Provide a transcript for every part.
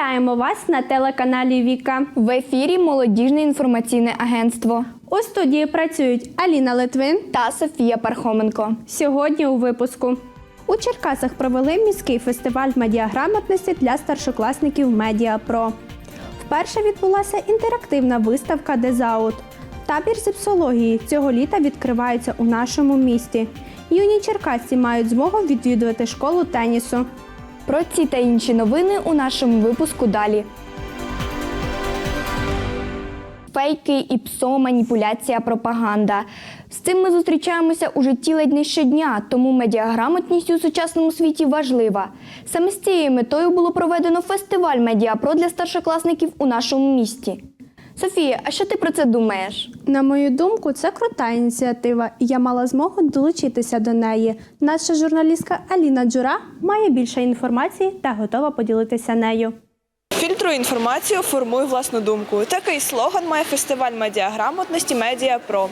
Вітаємо вас на телеканалі Віка. В ефірі молодіжне інформаційне агентство У студії працюють Аліна Литвин. та Софія Пархоменко. Сьогодні у випуску. У Черкасах провели міський фестиваль медіаграмотності для старшокласників Медіапро. Вперше відбулася інтерактивна виставка Дезаут. Табір зіпсології цього літа відкривається у нашому місті. Юні черкасці мають змогу відвідувати школу тенісу. Про ці та інші новини у нашому випуску далі. Фейки і псо, маніпуляція, пропаганда. З цим ми зустрічаємося у житті ледь не щодня, тому медіаграмотність у сучасному світі важлива. Саме з цією метою було проведено фестиваль Медіапро для старшокласників у нашому місті. Софія, а що ти про це думаєш? На мою думку, це крута ініціатива, і я мала змогу долучитися до неї. Наша журналістка Аліна Джура має більше інформації та готова поділитися нею. Фільтруй інформацію, формуй власну думку. Такий слоган має фестиваль медіаграмотності Медіа Про.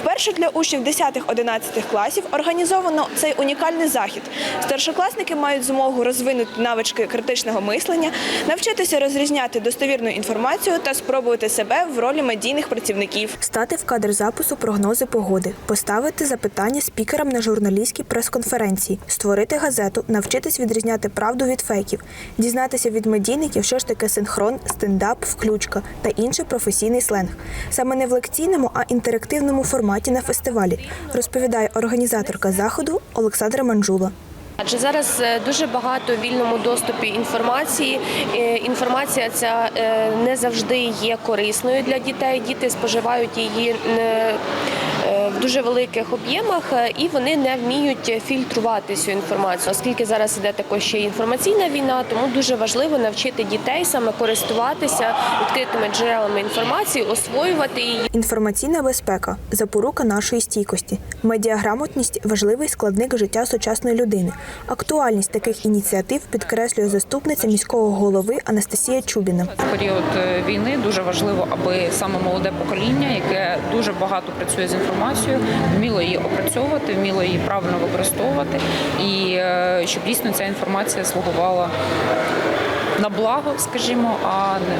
Вперше для учнів 10-11 класів організовано цей унікальний захід. Старшокласники мають змогу розвинути навички критичного мислення, навчитися розрізняти достовірну інформацію та спробувати себе в ролі медійних працівників. Стати в кадр запису прогнози погоди, поставити запитання спікерам на журналістській прес-конференції, створити газету, навчитись відрізняти правду від фейків, дізнатися від медійників, що ж таке синхрон, стендап, включка та інший професійний сленг. Саме не в лекційному, а інтерактивному форматі на фестивалі, розповідає організаторка заходу Олександра Манжула. Адже зараз е, дуже багато в вільному доступі інформації. Е, Інформація ця е, не завжди є корисною для дітей. Діти споживають її в дуже великих об'ємах е, і вони не вміють фільтрувати цю інформацію. Оскільки зараз іде також ще інформаційна війна, тому дуже важливо навчити дітей саме користуватися відкритими джерелами інформації, освоювати її. Інформаційна безпека запорука нашої стійкості. Медіаграмотність важливий складник життя сучасної людини. Актуальність таких ініціатив підкреслює заступниця міського голови Анастасія Чубіна. В період е, війни дуже важливо, аби саме молоде покоління, яке дуже багато працює з інформацією, вміло її опрацьовувати, вміло її правильно використовувати, і е, щоб дійсно ця інформація слугувала на благо, скажімо, а не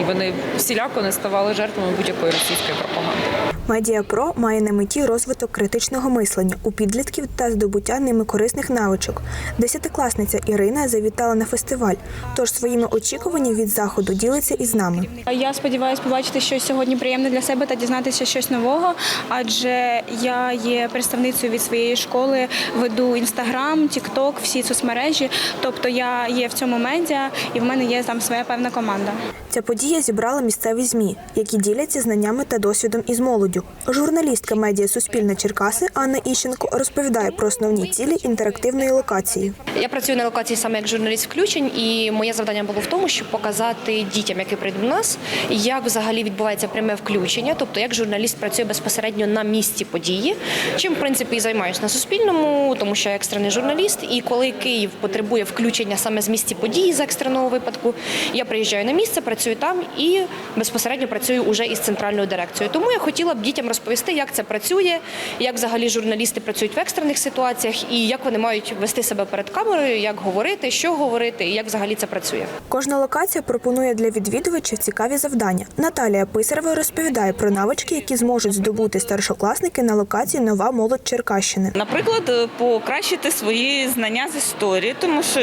і вони всіляко не ставали жертвами будь-якої російської пропаганди. Медіапро має на меті розвиток критичного мислення у підлітків та здобуття ними корисних навичок. Десятикласниця Ірина завітала на фестиваль, тож своїми очікуваннями від заходу ділиться із нами. Я сподіваюся побачити щось сьогодні приємне для себе та дізнатися щось нового, адже я є представницею від своєї школи, веду інстаграм, тікток, всі соцмережі. Тобто я є в цьому медіа, і в мене є там своя певна команда. Ця подія зібрала місцеві змі, які діляться знаннями та досвідом із молоддю. Журналістка медіа Суспільне Черкаси Анна Іщенко розповідає про основні цілі інтерактивної локації. Я працюю на локації саме як журналіст включень, і моє завдання було в тому, щоб показати дітям, які прийдуть до нас, як взагалі відбувається пряме включення, тобто як журналіст працює безпосередньо на місці події, чим в принципі і займаюся на суспільному, тому що я екстрений журналіст. І коли Київ потребує включення саме з місці події з екстреного випадку, я приїжджаю на місце, працюю там і безпосередньо працюю уже із центральною дирекцією. Тому я хотіла б дітям розповісти, як це працює, як взагалі журналісти працюють в екстрених ситуаціях і як вони мають вести себе перед камерою, як говорити, що говорити, і як взагалі це працює. Кожна локація пропонує для відвідувачів цікаві завдання. Наталія Писарева розповідає про навички, які зможуть здобути старшокласники на локації Нова молодь Черкащини. Наприклад, е, покращити свої знання з історії, тому що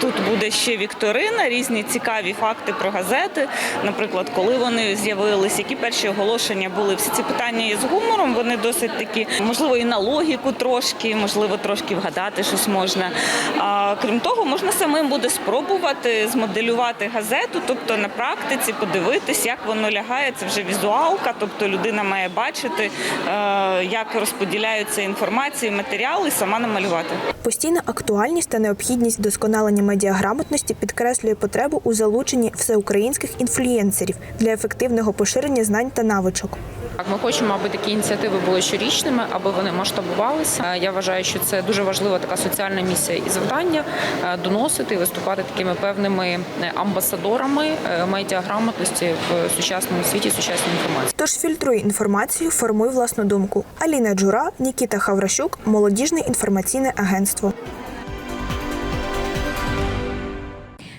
тут буде ще вікторина, різні цікаві факти про газети. Наприклад, коли вони з'явились, які перші оголошення були. Всі ці питання є з гумором. Вони досить такі, можливо, і на логіку трошки, можливо, трошки вгадати щось можна. А крім того, можна самим буде спробувати змоделювати газету, тобто на практиці подивитись, як воно лягає. Це вже візуалка, тобто людина має бачити, е, як розподіляються інформації, матеріали, і сама намалювати. Постійна актуальність та необхідність вдосконалення медіаграмотності підкреслює потребу у залученні всеукраїнських інфлюєнсерів для ефективного поширення знань та навичок. Так, ми хочемо, аби такі ініціативи були щорічними, аби вони масштабувалися. Е, Я вважаю, що це дуже важлива така соціальна місія і завдання е, доносити виступати такими певними е, амбасадорами медіаграмотності в сучасному світі, сучасній інформації. Тож фільтруй інформацію, формуй власну думку. Аліна Джура, Нікіта Хавращук, молодіжне інформаційне агентство.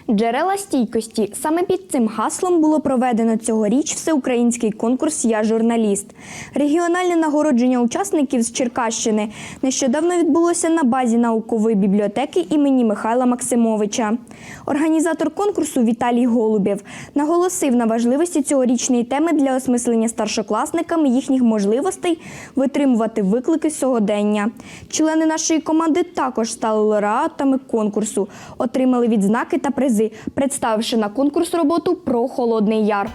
Джерела стійкості саме під цим гаслом було проведено цьогоріч всеукраїнський конкурс Я журналіст. Регіональне нагородження учасників з Черкащини нещодавно відбулося на базі наукової бібліотеки імені Михайла Максимовича. Організатор конкурсу Віталій Голубєв наголосив на важливості цьогорічної теми для осмислення старшокласниками їхніх можливостей витримувати виклики сьогодення. Члени нашої команди також стали лауреатами конкурсу, отримали відзнаки та призи, представивши на конкурс роботу про Холодний Яр.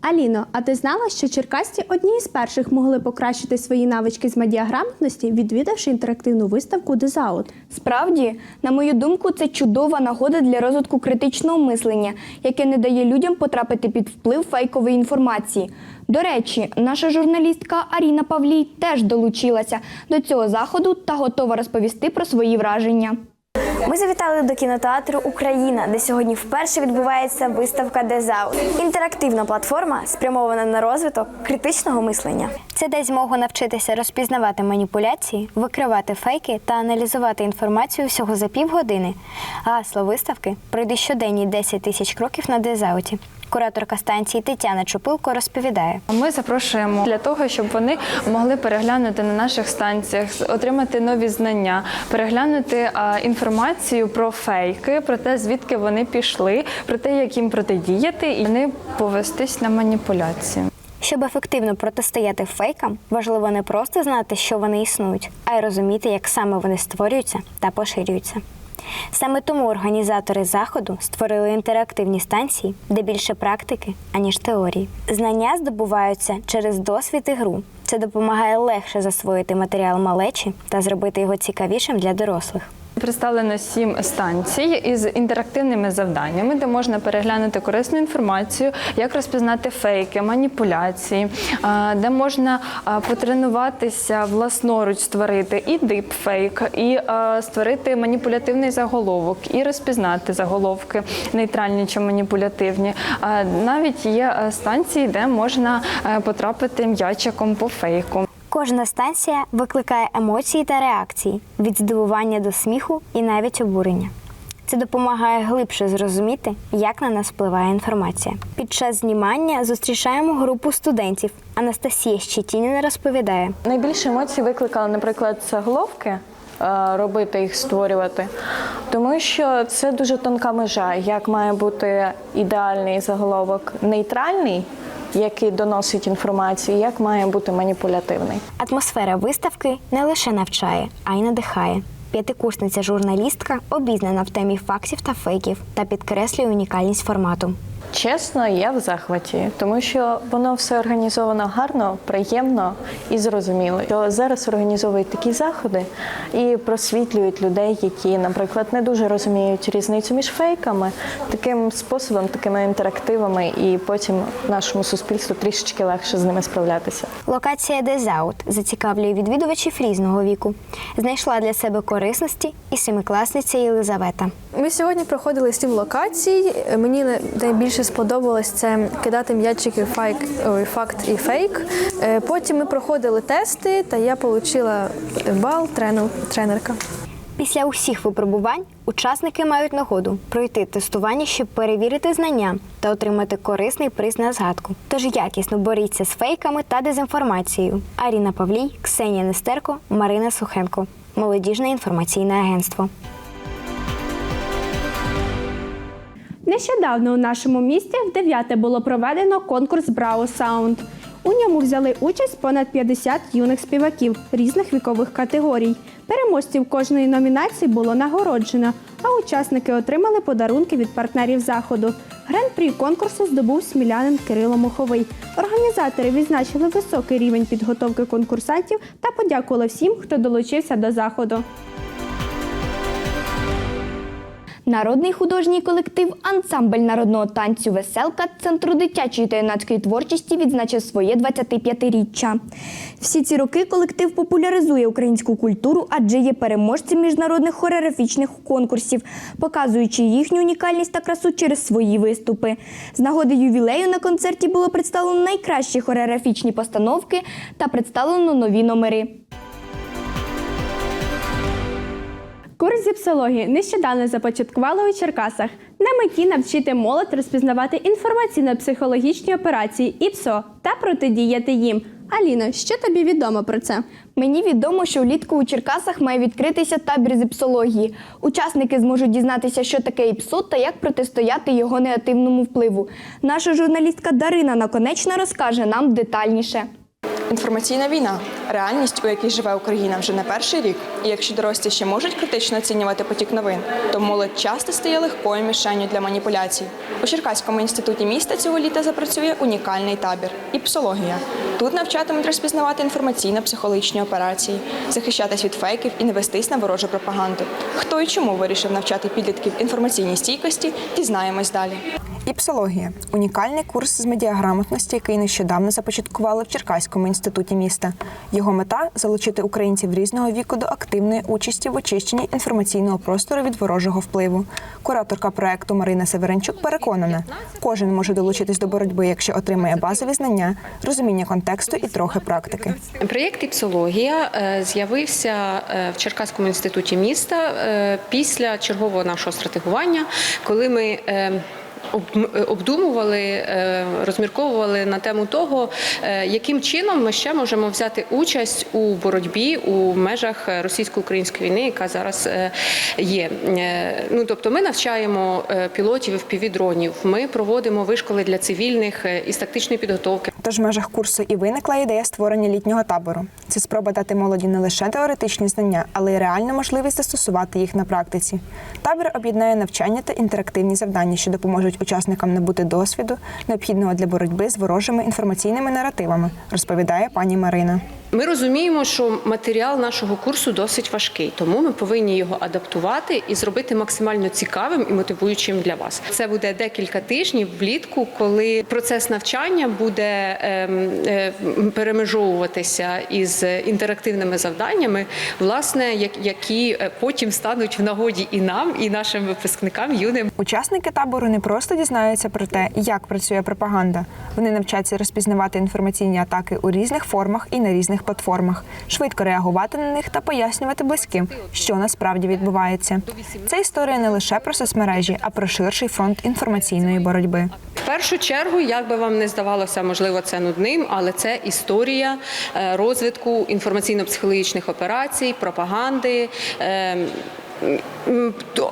Аліно, а ти знала, що черкасці одні з перших могли покращити свої навички з медіаграмотності, відвідавши інтерактивну виставку Дезаут? Справді, на мою думку, це чудова нагода для розвитку критичного мислення, яке не дає людям потрапити під вплив фейкової інформації. До речі, наша журналістка Аріна Павлій теж долучилася до цього заходу та готова розповісти про свої враження. Ми завітали до кінотеатру Україна, де сьогодні вперше відбувається виставка Дезаут. Інтерактивна платформа спрямована на розвиток критичного мислення. Це дасть змогу навчитися розпізнавати маніпуляції, викривати фейки та аналізувати інформацію всього за півгодини. Гасло виставки пройди щоденні 10 тисяч кроків на Дезауті. Кураторка станції Тетяна Чупилко розповідає. Ми запрошуємо для того, щоб вони могли переглянути на наших станціях, отримати нові знання, переглянути інформацію про фейки, про те, звідки вони пішли, про те, як їм протидіяти, і не повестись на маніпуляції. Щоб ефективно протистояти фейкам, важливо не просто знати, що вони існують, а й розуміти, як саме вони створюються та поширюються. Саме тому організатори заходу створили інтерактивні станції, де більше практики, аніж теорії. Знання здобуваються через досвід і гру. Це допомагає легше засвоїти матеріал малечі та зробити його цікавішим для дорослих. Представлено сім станцій із інтерактивними завданнями, де можна переглянути корисну інформацію, як розпізнати фейки, маніпуляції, де можна потренуватися власноруч створити і дипфейк, і створити маніпулятивний заголовок, і розпізнати заголовки нейтральні чи маніпулятивні. Навіть є станції, де можна потрапити м'ячиком по фейку. Кожна станція викликає емоції та реакції від здивування до сміху і навіть обурення. Це допомагає глибше зрозуміти, як на нас впливає інформація. Під час знімання зустрічаємо групу студентів. Анастасія Щетініна розповідає. Найбільше емоцій викликали, наприклад, заголовки. е, Робити їх створювати, тому що це дуже тонка межа, як має бути ідеальний заголовок нейтральний, який доносить інформацію, як має бути маніпулятивний. Атмосфера виставки не лише навчає, а й надихає. П'ятикурсниця журналістка обізнана в темі фактів та фейків та підкреслює унікальність формату. Чесно, я в захваті, тому що воно все організовано гарно, приємно і зрозуміло. Що зараз організовують такі заходи і просвітлюють людей, які, наприклад, не дуже розуміють різницю між фейками, таким способом, такими інтерактивами, і потім нашому суспільству трішечки легше з ними справлятися. Локація Дезаут зацікавлює відвідувачів різного віку. Знайшла для себе корисності і семикласниця Єлизавета. Ми сьогодні проходили сім локацій. Мені найбільше сподобалось це кидати м'ячики фейк, ой, факт і фейк. Е, Потім ми проходили тести, та я отримала бал трену, тренерка. Після усіх випробувань учасники мають нагоду пройти тестування, щоб перевірити знання та отримати корисний приз на згадку. Тож якісно боріться з фейками та дезінформацією. Аріна Павлій, Ксенія Нестерко, Марина Сухенко. Молодіжне інформаційне агентство. Нещодавно у нашому місті в 9 було проведено конкурс Браво Саунд. У ньому взяли участь понад 50 юних співаків різних вікових категорій. Переможців кожної номінації було нагороджено, а учасники отримали подарунки від партнерів заходу. Гран-прі конкурсу здобув смілянин Кирило Моховий. Організатори відзначили високий рівень підготовки конкурсантів та подякували всім, хто долучився до заходу. Народний художній колектив Ансамбль народного танцю Веселка Центру дитячої та юнацької творчості відзначив своє 25-річчя. Всі ці роки колектив популяризує українську культуру, адже є переможцем міжнародних хореографічних конкурсів, показуючи їхню унікальність та красу через свої виступи. З нагоди ювілею на концерті було представлено найкращі хореографічні постановки та представлено нові номери. Курс зіпсології нещодавно започаткували у Черкасах. На меті навчити молодь розпізнавати інформаційно-психологічні операції ІПСО та протидіяти їм. Аліно, що тобі відомо про це? Мені відомо, що влітку у Черкасах має відкритися табір з іпсології. Учасники зможуть дізнатися, що таке іпсо та як протистояти його негативному впливу. Наша журналістка Дарина Наконечна розкаже нам детальніше. Інформаційна війна реальність, у якій живе Україна вже не перший рік. І якщо дорослі ще можуть критично оцінювати потік новин, то молодь часто стає легкою мішенню для маніпуляцій. У Черкаському інституті міста цього літа запрацює унікальний табір іпсологія. Тут навчатимуть розпізнавати інформаційно-психологічні операції, захищатись від фейків і не вестись на ворожу пропаганду. Хто і чому вирішив навчати підлітків інформаційній стійкості, дізнаємось далі. Іпсологія унікальний курс з медіаграмотності, який нещодавно започаткували в Черкаському інституті міста. Його мета залучити українців різного віку до активної участі в очищенні інформаційного простору від ворожого впливу. Кураторка проекту Марина Северенчук переконана, кожен може долучитись до боротьби, якщо отримає базові знання, розуміння контексту і трохи практики. Проєкт «Іпсологія» е, з'явився е, в Черкаському інституті міста е, після чергового нашого стратегування, коли ми обдумували, е, розмірковували на тему того, е, яким чином ми ще можемо взяти участь у боротьбі у межах російсько-української війни, яка зараз е, є. Ну тобто, ми навчаємо пілотів півдронів, ми проводимо вишколи для цивільних із тактичної підготовки. Тож в межах курсу і виникла ідея створення літнього табору. Це спроба дати молоді не лише теоретичні знання, але й реальну можливість застосувати їх на практиці. Табір об'єднає навчання та інтерактивні завдання, що допоможуть учасникам набути досвіду, необхідного для боротьби з ворожими інформаційними наративами, розповідає пані Марина. Ми розуміємо, що матеріал нашого курсу досить важкий, тому ми повинні його адаптувати і зробити максимально цікавим і мотивуючим для вас. Це буде декілька тижнів влітку, коли процес навчання буде ем, е, перемежовуватися із інтерактивними завданнями, власне, як- які е, потім стануть в нагоді і нам, і нашим випускникам юним. Учасники табору не просто дізнаються про те, як працює пропаганда. Вони навчаться розпізнавати інформаційні атаки у різних формах і на різних платформах, швидко реагувати на них та пояснювати близьким, що насправді відбувається. Це історія не лише про соцмережі, а про ширший фронт інформаційної боротьби. В першу чергу, як би вам не здавалося, можливо, це нудним, але це історія е, розвитку інформаційно-психологічних операцій, пропаганди.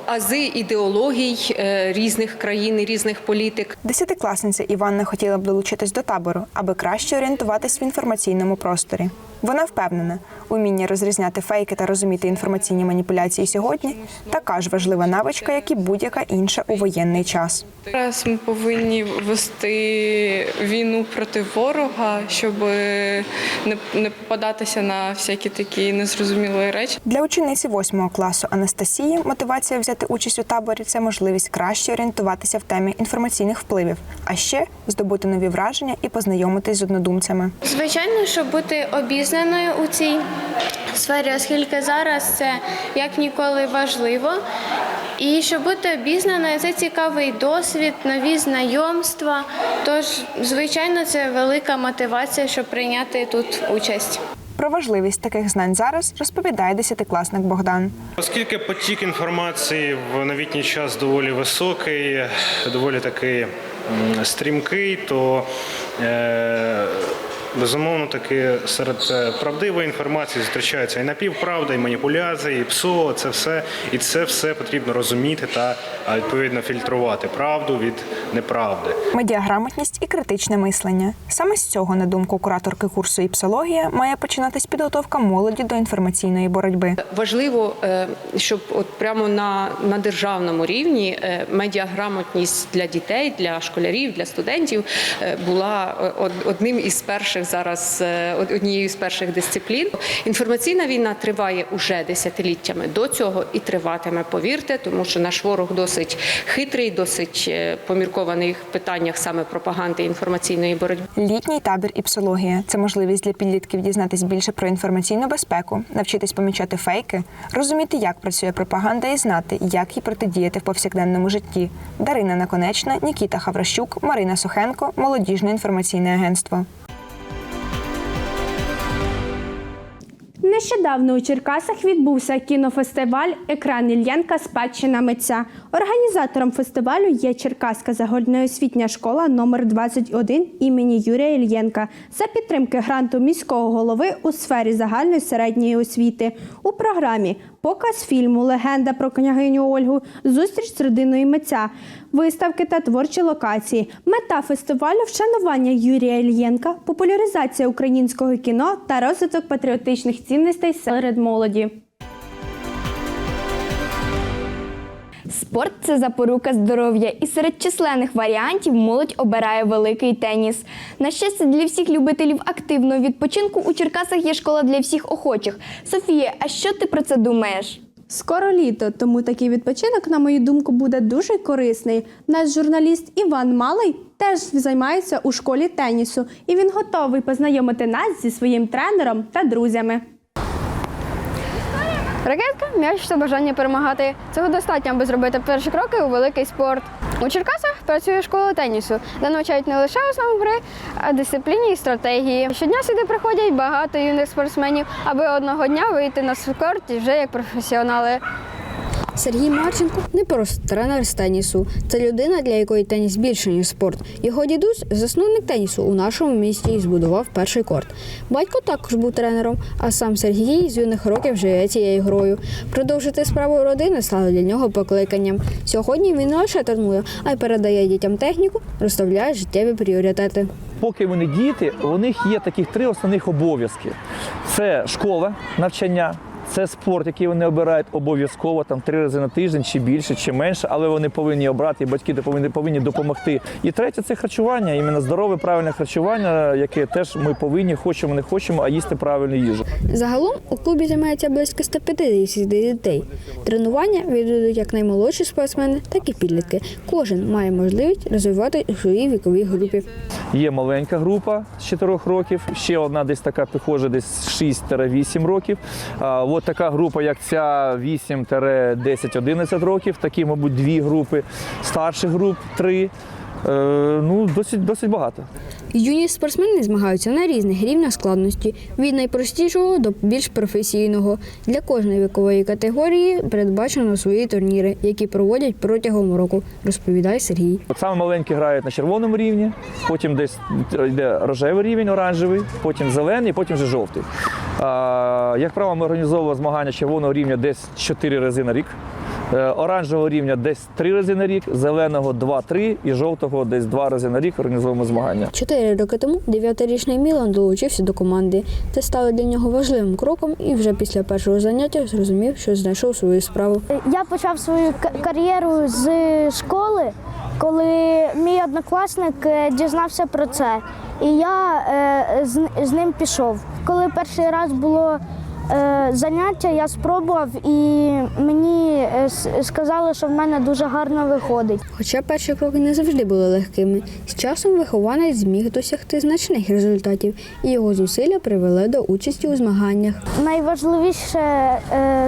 Ази ідеологій е, різних країн і різних політик. Десятикласниця Іванна хотіла б долучитись до табору, аби краще орієнтуватись в інформаційному просторі. Вона впевнена, уміння розрізняти фейки та розуміти інформаційні маніпуляції сьогодні така ж важлива навичка, як і будь-яка інша у воєнний час. Зараз ми повинні вести війну проти ворога, щоб не, не попадатися на всякі такі незрозумілі речі. Для учениці восьмого класу Анастасії мотивація взяти участь у таборі це можливість краще орієнтуватися в темі інформаційних впливів, а ще здобути нові враження і познайомитись з однодумцями. Звичайно, щоб бути обізнаною у цій сфері, оскільки зараз це як ніколи важливо. І щоб бути обізнаною, це цікавий досвід, нові знайомства. Тож, звичайно, це велика мотивація, щоб прийняти тут участь. Про важливість таких знань зараз розповідає десятикласник Богдан. Оскільки потік інформації в новітній час доволі високий, доволі такий стрімкий, то е, безумовно таки серед е, правдивої інформації зустрічається і напівправда, і маніпуляції, і ПСО, це все, і це все потрібно розуміти та відповідно фільтрувати правду від неправди. Медіаграмотність і критичне мислення. Саме з цього, на думку кураторки курсу «Іпсологія», має починатись підготовка молоді до інформаційної боротьби. Важливо, е, щоб от прямо на, на державному рівні е, медіаграмотність для дітей, для школярів, для студентів е, була е, одним із перших зараз е, однією з перших дисциплін. Інформаційна війна триває уже десятиліттями до цього і триватиме. Повірте, тому що наш ворог досить хитрий, досить е, поміркований в питаннях саме пропаганди інформаційної боротьби. Літній табір «Іпсологія» – це можливість для підлітків дізнатись більше про інформаційну безпеку, навчитись помічати фейки, розуміти, як працює пропаганда, і знати, як їй протидіяти в повсякденному житті. Дарина Наконечна, Нікіта Хавращук, Марина Сухенко, Молодіжне інформаційне агентство. Нещодавно у Черкасах відбувся кінофестиваль Екран Ільєнка Спадщина митця. Організатором фестивалю є Черкаська загальноосвітня школа номер 21 імені Юрія Ільєнка за підтримки гранту міського голови у сфері загальної середньої освіти. У програмі показ фільму Легенда про княгиню Ольгу, зустріч з родиною митця, виставки та творчі локації. Мета фестивалю вшанування Юрія Ільєнка, популяризація українського кіно та розвиток патріотичних цінностей серед молоді. Спорт це запорука здоров'я, і серед численних варіантів молодь обирає великий теніс. На щастя, для всіх любителів активного відпочинку у Черкасах є школа для всіх охочих. Софія, а що ти про це думаєш? Скоро літо, тому такий відпочинок, на мою думку, буде дуже корисний. Наш журналіст Іван Малий теж займається у школі тенісу, і він готовий познайомити нас зі своїм тренером та друзями. Ракетка, м'яч та бажання перемагати. Цього достатньо, аби зробити перші кроки у великий спорт. У Черкасах працює школа тенісу, де навчають не лише основам гри, а дисципліні і стратегії. Щодня сюди приходять багато юних спортсменів, аби одного дня вийти на спорт вже як професіонали. Сергій Марченко не просто тренер з тенісу. Це людина, для якої теніс більше, ніж спорт. Його дідусь засновник тенісу у нашому місті і збудував перший корт. Батько також був тренером, а сам Сергій з юних років живе цією грою. Продовжити справу родини стало для нього покликанням. Сьогодні він не лише тренує, а й передає дітям техніку, розставляє життєві пріоритети. Поки вони діти, у них є таких три основних обов'язки: це школа, навчання. Це спорт, який вони обирають обов'язково там три рази на тиждень, чи більше, чи менше, але вони повинні обрати, і батьки повинні, повинні допомогти. І третє це харчування, іменно здорове, правильне харчування, яке теж ми повинні, хочемо, не хочемо, а їсти правильну їжу. Загалом у клубі займається близько 150 дітей. Тренування відвідують як наймолодші спортсмени, так і підлітки. Кожен має можливість розвивати у своїй віковій групі. Є маленька група з 4 років, ще одна десь така прихожа, десь 6-8 років. А, от така група, як ця 8-10-11 років, такі, мабуть, дві групи. Старших груп три. Е, ну, досить, досить багато. Юні спортсмени змагаються на різних рівнях складності від найпростішого до більш професійного. Для кожної вікової категорії передбачено свої турніри, які проводять протягом року, розповідає Сергій. От саме маленькі грають на червоному рівні, потім десь йде рожевий рівень, оранжевий, потім зелений, потім вже жовтий. Як правило, ми організовуємо змагання червоного рівня десь 4 рази на рік. Е, Оранжевого рівня десь 3 рази на рік, зеленого 2-3 і жовтого десь 2 рази на рік організовуємо змагання. Чотири роки тому дев'ятирічний Мілан долучився до команди. Це стало для нього важливим кроком, і вже після першого заняття зрозумів, що знайшов свою справу. Я почав свою к- кар'єру з школи, коли мій однокласник е, дізнався про це. І я е, з, з ним пішов. Коли перший раз було заняття, я спробував і мені е, сказали, що в мене дуже гарно виходить. Хоча перші кроки не завжди були легкими. З часом вихованець зміг досягти значних результатів, і його зусилля привели до участі у змаганнях. Найважливіше е,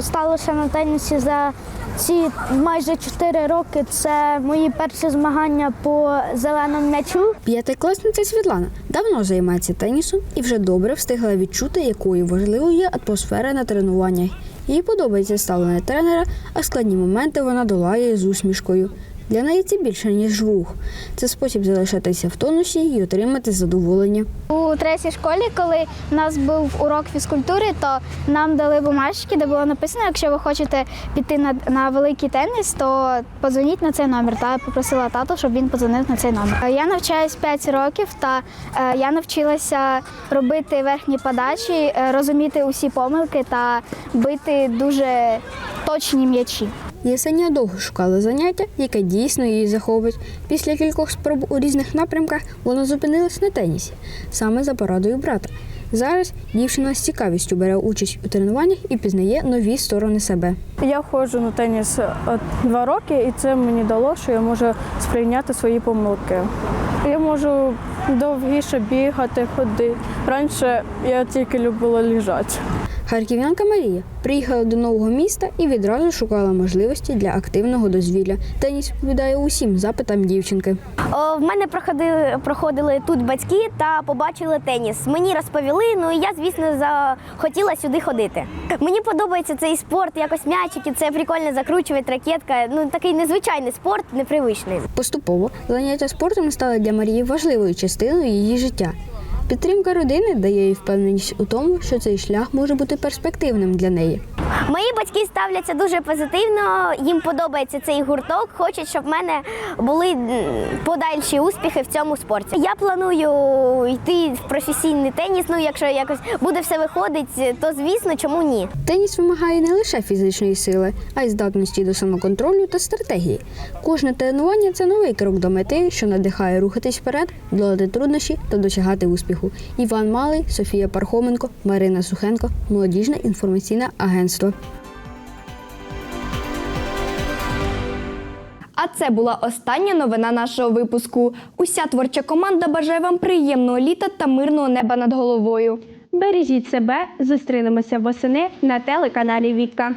сталося на тенісі за ці майже 4 роки. Це мої перші змагання по зеленому м'ячу. П'ятикласниця Світлана давно займається тенісом і вже добре встигла відчути, якою важливою є атмосфера на тренуваннях. Їй подобається ставлення тренера, а складні моменти вона долає з усмішкою. Для неї це більше, ніж рух. Це спосіб залишатися в тонусі і отримати задоволення. У третій школі, коли у нас був урок фізкультури, то нам дали бумажки, де було написано, якщо ви хочете піти на, на великий теніс, то подзвоніть на цей номер. Та я попросила тату, щоб він подзвонив на цей номер. Я навчаюсь 5 років, та е, я навчилася робити верхні подачі, е, розуміти усі помилки та бити дуже точні м'ячі. Єсеня довго шукала заняття, яке дійсно її захопить. Після кількох спроб у різних напрямках вона зупинилась на тенісі, саме за порадою брата. Зараз дівчина з цікавістю бере участь у тренуваннях і пізнає нові сторони себе. Я ходжу на теніс е, два роки, і це мені дало, що я можу сприйняти свої помилки. Я можу довгіше бігати, ходити. Раніше я тільки любила лежати. Харків'янка Марія приїхала до нового міста і відразу шукала можливості для активного дозвілля. Теніс відповідає усім запитам дівчинки. О, в мене проходили, проходили тут батьки та побачили теніс. Мені розповіли, ну і я, звісно, захотіла сюди ходити. Мені подобається цей спорт, якось м'ячики, це прикольно закручувати ракетка. Ну такий незвичайний спорт, непривичний. Поступово заняття спортом стали для Марії важливою частиною її життя. Підтримка родини дає їй впевненість у тому, що цей шлях може бути перспективним для неї. Мої батьки ставляться дуже позитивно. Їм подобається цей гурток. Хочуть, щоб в мене були подальші успіхи в цьому спорті. Я планую йти в професійний теніс. Ну, якщо якось буде все виходить, то звісно, чому ні? Теніс вимагає не лише фізичної сили, а й здатності до самоконтролю та стратегії. Кожне тренування це новий крок до мети, що надихає рухатись вперед, долати труднощі та досягати успіху. Іван Малий, Софія Пархоменко, Марина Сухенко, молодіжне інформаційне агентство. А це була остання новина нашого випуску. Уся творча команда бажає вам приємного літа та мирного неба над головою. Бережіть себе, зустрінемося восени на телеканалі Віка.